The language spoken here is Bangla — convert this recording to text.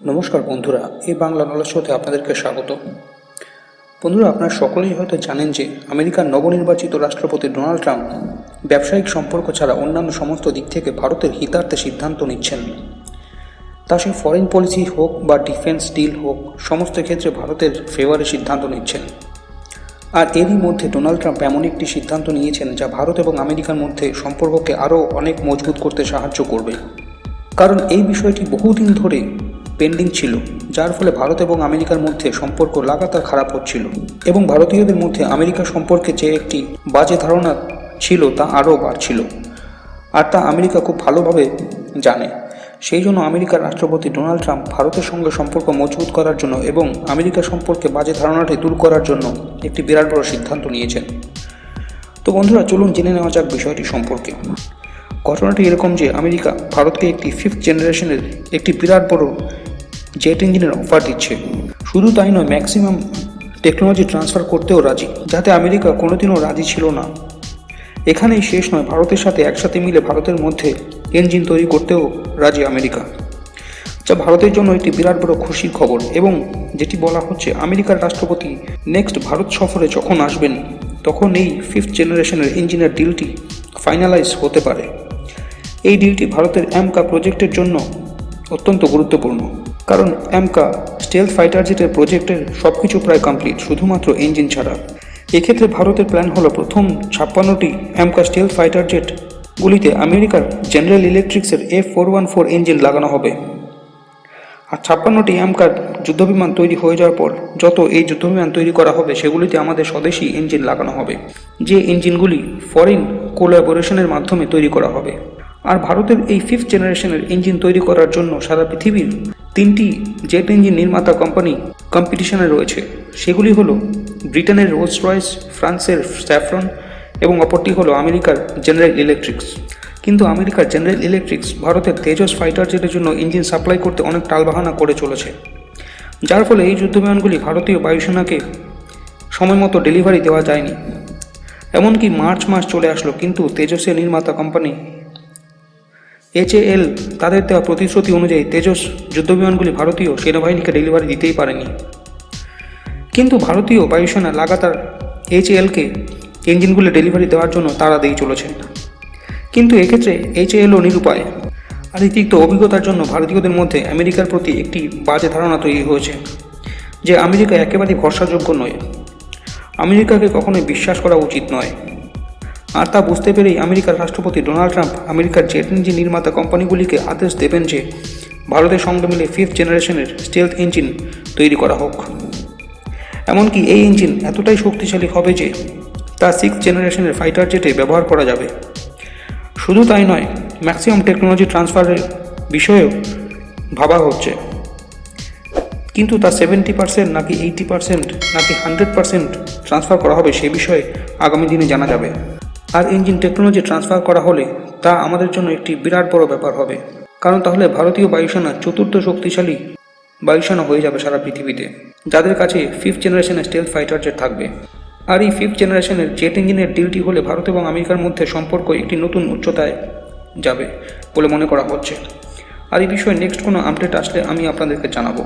নমস্কার বন্ধুরা, এই বাংলা নলেজ শোতে আপনাদেরকে স্বাগত। বন্ধুরা, আপনারা সকলেই হয়তো জানেন যে আমেরিকার নবনির্বাচিত রাষ্ট্রপতি ডোনাল্ড ট্রাম্প ব্যবসায়িক সম্পর্ক ছাড়া অন্যান্য সমস্ত দিক থেকে ভারতের হিতার্থে সিদ্ধান্ত নিচ্ছেন। তা সে ফরেন পলিসি হোক বা ডিফেন্স ডিল হোক, সমস্ত ক্ষেত্রে ভারতের ফেভারে সিদ্ধান্ত নিচ্ছেন। আর এরই মধ্যে ডোনাল্ড ট্রাম্প এমন একটি সিদ্ধান্ত নিয়েছেন যা ভারত এবং আমেরিকার মধ্যে সম্পর্ককে আরও অনেক মজবুত করতে সাহায্য করবে। কারণ এই বিষয়টি বহুদিন ধরে পেন্ডিং ছিল, যার ফলে ভারত এবং আমেরিকার মধ্যে সম্পর্ক লাগাতার খারাপ হচ্ছিল। এবং ভারতীয়দের মধ্যে আমেরিকা সম্পর্কে যে একটি বাজে ধারণা ছিল তা আরও বাড়ছিল। আর তা আমেরিকা খুব ভালোভাবে জানে। সেই জন্য আমেরিকার রাষ্ট্রপতি ডোনাল্ড ট্রাম্প ভারতের সঙ্গে সম্পর্ক মজবুত করার জন্য এবং আমেরিকা সম্পর্কে বাজে ধারণাটি দূর করার জন্য একটি বিরাট বড় সিদ্ধান্ত নিয়েছেন। তো বন্ধুরা, চলুন জেনে নেওয়া যাক বিষয়টি সম্পর্কে। ঘটনাটি এরকম যে, আমেরিকা ভারতকে একটি ফিফথ জেনারেশনের একটি বিরাট বড় জেট ইঞ্জিনের অফার দিচ্ছে। শুধু তাই নয় ম্যাক্সিমাম টেকনোলজি ট্রান্সফার করতেও রাজি, যাতে আমেরিকা কোনোদিনও রাজি ছিল না। এখানেই শেষ নয়, ভারতের সাথে একসাথে মিলে ভারতের মধ্যে ইঞ্জিন তৈরি করতেও রাজি আমেরিকা। যা ভারতের জন্য একটি বিরাট বড় খুশির খবর এবং যেটি বলা হচ্ছে আমেরিকার রাষ্ট্রপতি নেক্সট ভারত সফরে যখন আসবেন, তখন এই ফিফথ জেনারেশনের ইঞ্জিনের ডিলটি ফাইনালাইজ হতে পারে। এই ডিলটি ভারতের অ্যামকা প্রজেক্টের জন্য অত্যন্ত গুরুত্বপূর্ণ। কারণ অ্যামকা স্টেলথ ফাইটার জেটের প্রজেক্টের সব কিছু প্রায় কমপ্লিট শুধুমাত্র ইঞ্জিন ছাড়া। এক্ষেত্রে ভারতের প্ল্যান হলো প্রথম ছাপ্পান্নটি অ্যামকা স্টেলথ ফাইটার জেটগুলিতে আমেরিকার general ইলেকট্রিক্সের F four one four engine লাগানো হবে। আর ছাপ্পান্নটি অ্যামকার যুদ্ধবিমান তৈরি হয়ে যাওয়ার পর যত এই যুদ্ধবিমান তৈরি করা হবে, সেগুলিতে আমাদের স্বদেশি ইঞ্জিন লাগানো হবে, যে ইঞ্জিনগুলি ফরেন কোলাবোরেশনের মাধ্যমে তৈরি করা হবে। আর ভারতের এই ফিফথ জেনারেশনের ইঞ্জিন তৈরি করার জন্য সারা পৃথিবীর তিনটি জেট ইঞ্জিন নির্মাতা কোম্পানি কম্পিটিশনে রয়েছে। সেগুলি হলো ব্রিটেনের রোলস রয়েস ফ্রান্সের স্যাফরন এবং অপরটি হলো আমেরিকার জেনারেল ইলেকট্রিক্স কিন্তু আমেরিকার জেনারেল ইলেকট্রিক্স ভারতের তেজস ফাইটার জেটের জন্য ইঞ্জিন সাপ্লাই করতে অনেক টালবাহানা করে চলেছে। যার ফলে এই যুদ্ধবিমানগুলি ভারতীয় বায়ুসেনাকে সময় মতো ডেলিভারি দেওয়া যায়নি। এমনকি মার্চ মাস চলে আসলো, কিন্তু তেজসের নির্মাতা কোম্পানি এইচএএল তাদের দেওয়া প্রতিশ্রুতি অনুযায়ী তেজস যুদ্ধবিমানগুলি ভারতীয় সেনাবাহিনীকে ডেলিভারি দিতেই পারেনি। কিন্তু ভারতীয় বায়ুসেনা লাগাতার এইচএএলকে ইঞ্জিনগুলি ডেলিভারি দেওয়ার জন্য তারা দিয়ে চলেছেন। কিন্তু এক্ষেত্রে এইচএএলও নিরুপায় আর অতিরিক্ত অভিজ্ঞতার জন্য ভারতীয়দের মধ্যে আমেরিকার প্রতি একটি বাজে ধারণা তৈরি হয়েছে যে আমেরিকা একেবারেই ভরসাযোগ্য নয়। আমেরিকাকে কখনোই বিশ্বাস করা উচিত নয়। আর তা বুঝতে পেরেই আমেরিকার রাষ্ট্রপতি ডোনাল্ড ট্রাম্প আমেরিকার জেট ইঞ্জিন নির্মাতা কোম্পানিগুলিকে আদেশ দেবেন যে ভারতের সঙ্গে মিলে ফিফথ জেনারেশনের স্টেলথ ইঞ্জিন তৈরি করা হোক। এমনকি এই ইঞ্জিন এতটাই শক্তিশালী হবে যে তা সিক্স জেনারেশনের ফাইটার জেটে ব্যবহার করা যাবে। শুধু তাই নয় ম্যাক্সিমাম টেকনোলজি ট্রান্সফারের বিষয়েও ভাবা হচ্ছে। কিন্তু তা সেভেন্টি পার্সেন্ট নাকি এইটি পার্সেন্ট নাকি হান্ড্রেড পার্সেন্ট ট্রান্সফার করা হবে সে বিষয়ে আগামী দিনে জানা যাবে। আর ইঞ্জিন টেকনোলজি ট্রান্সফার করা হলে তা আমাদের জন্য একটি বিরাট বড় ব্যাপার হবে। কারণ তাহলে ভারতীয় বায়ুসেনা চতুর্থ শক্তিশালী বায়ুসেনা হয়ে যাবে সারা পৃথিবীতে, যাদের কাছে ফিফথ জেনারেশনের স্টেলথ ফাইটার জেট থাকবে। আর এই ফিফথ জেনারেশনের জেট ইঞ্জিনের ডিলটি হলে ভারত এবং আমেরিকার মধ্যে সম্পর্ক একটি নতুন উচ্চতায় যাবে বলে মনে করা হচ্ছে। আর এই বিষয়ে নেক্সট কোনো আপডেট আসলে আমি আপনাদেরকে জানাব।